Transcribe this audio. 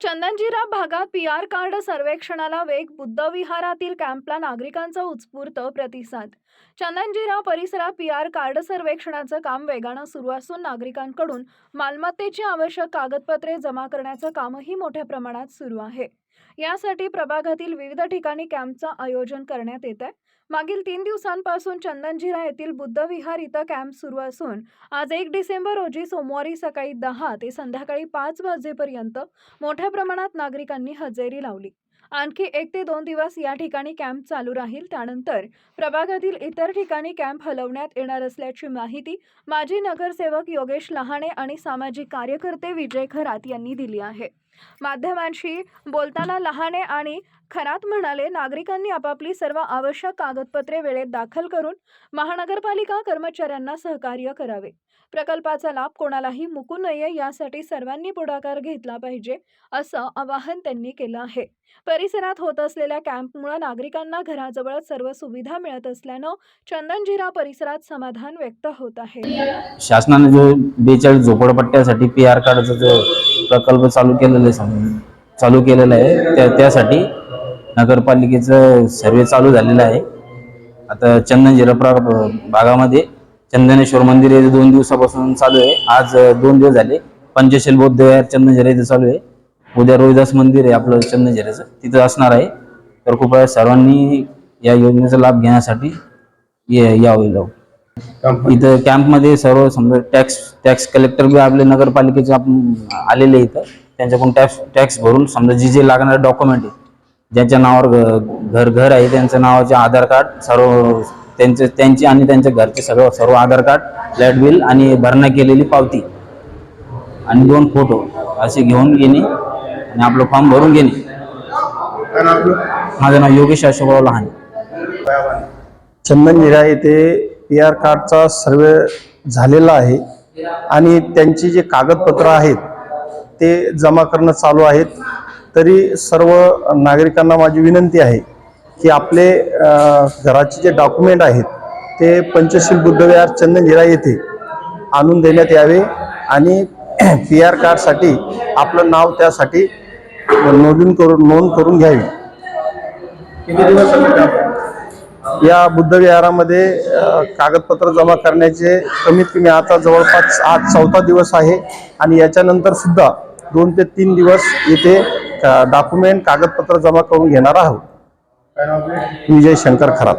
चंदनजीरा भागात P R card सर्वेक्षणाला वेग बुद्धविहारातील कॅम्पला नागरिकांचा उत्स्फूर्त प्रतिसाद. चंदनजीरा परिसरात पी आर कार्ड सर्वेक्षणाचं काम वेगानं सुरू असून नागरिकांकडून मालमत्तेची आवश्यक कागदपत्रे जमा करण्याचं कामही मोठ्या प्रमाणात सुरू आहे. यासाठी प्रभागातील विविध ठिकाणी कॅम्पचं आयोजन करण्यात येत आहे मागील तीन दिवसांपासून चंदनझिरा येथील बुद्धविहार इथं कॅम्प सुरू असून आज एक डिसेंबर रोजी सोमवारी सकाळी दहा ते संध्याकाळी पाच वाजेपर्यंत मोठ्या प्रमाणात नागरिकांनी हजेरी लावली. आणखी एक ते दोन दिवस या ठिकाणी कॅम्प चालू राहील. त्यानंतर प्रभागातील इतर ठिकाणी कॅम्प हलवण्यात येणार असल्याची माहिती माजी नगरसेवक योगेश लहाणे आणि सामाजिक कार्यकर्ते विजय खरात यांनी दिली आहे. माध्यमांशी बोलताना लहाने आणि खरात म्हणाले नागरिकांनी आपापली सर्व आवश्यक कागदपत्रे वेळेत दाखल करून महानगरपालिका कर्मचाऱ्यांना सहकार्य करावे. प्रकल्पाचा लाभ कोणालाही मुकू नये यासाठी सर्वांनी पुढाकार घेतला पाहिजे असं आवाहन त्यांनी केलं आहे. परिसरात होत असलेल्या कॅम्पमुळे नागरिकांना घराजवळच सर्व सुविधा मिळत असल्यानं चंदनजिरा परिसरात समाधान व्यक्त होत आहे. शासनाने जो बेचाळीस झोपडपट्ट्यासाठी पी आर कार्डचा जो प्रकल्प चालू केलेला आहे सम- चालू केलेला आहे. त्या त्यासाठी नगरपालिकेचं सर्वे चालू झालेला आहे. आता चंदनझिरा प्रा भागामध्ये चंदनेश्वर मंदिर हे दोन दिवसापासून चालू आहे. आज दोन दिवस झाले. पंचशील बौद्ध विहार चंदनजिरा इथे चालू आहे. उद्या रोहिदास मंदिर आहे आपलं चंदनजिराचं तिथं असणार आहे. तर कृपया सर्वांनी या योजनेचा लाभ घेण्यासाठी ये- यावे लावू इथं कॅम्पमध्ये सर्व समजा टॅक्स टॅक्स कलेक्टर बी आपले नगरपालिकेचे आपण आलेले इथं. त्यांच्याकडून टॅक्स टॅक्स भरून समजा जे जे लागणारे डॉक्युमेंट आहे ज्यांच्या नावावर घर घर आहे त्यांच्या नावाचे आधार कार्ड सर्व त्यांचे त्यांची आणि त्यांच्या घरचे सर्व सर्व आधार कार्ड लाइट बिल आणि भरणा केलेली पावती. आणि दोन फोटो असे घेऊन घेणे आणि आपलं फॉर्म भरून घेणे? माझं नाव योगेश अशोकराव लहाने. चंदनजिरा येथे पी आर कार्डचा सर्वे झालेला आहे आणि त्यांची जे कागदपत्र आहेत ते जमा करणं चालू आहेत. तरी सर्व नागरिकांना माझी विनंती आहे की आपले घराचे जे डॉक्युमेंट आहेत ते पंचशील बुद्धविहार चंदनजिरा येथे आणून देण्यात यावे आणि पी आर कार्डसाठी आपलं नाव त्यासाठी नोंदणी करून नोंद करून घ्यावी. या बुद्धविहारामध्ये अ, कागदपत्र जमा करण्याचे कमीत कमी आता जवळपास आज चौथा दिवस आहे आणि याच्यानंतर सुद्धा दोन ते तीन दिवस इथे डॉक्युमेंट कागदपत्र जमा करून घेणार आहोत. विजय शंकर खरात.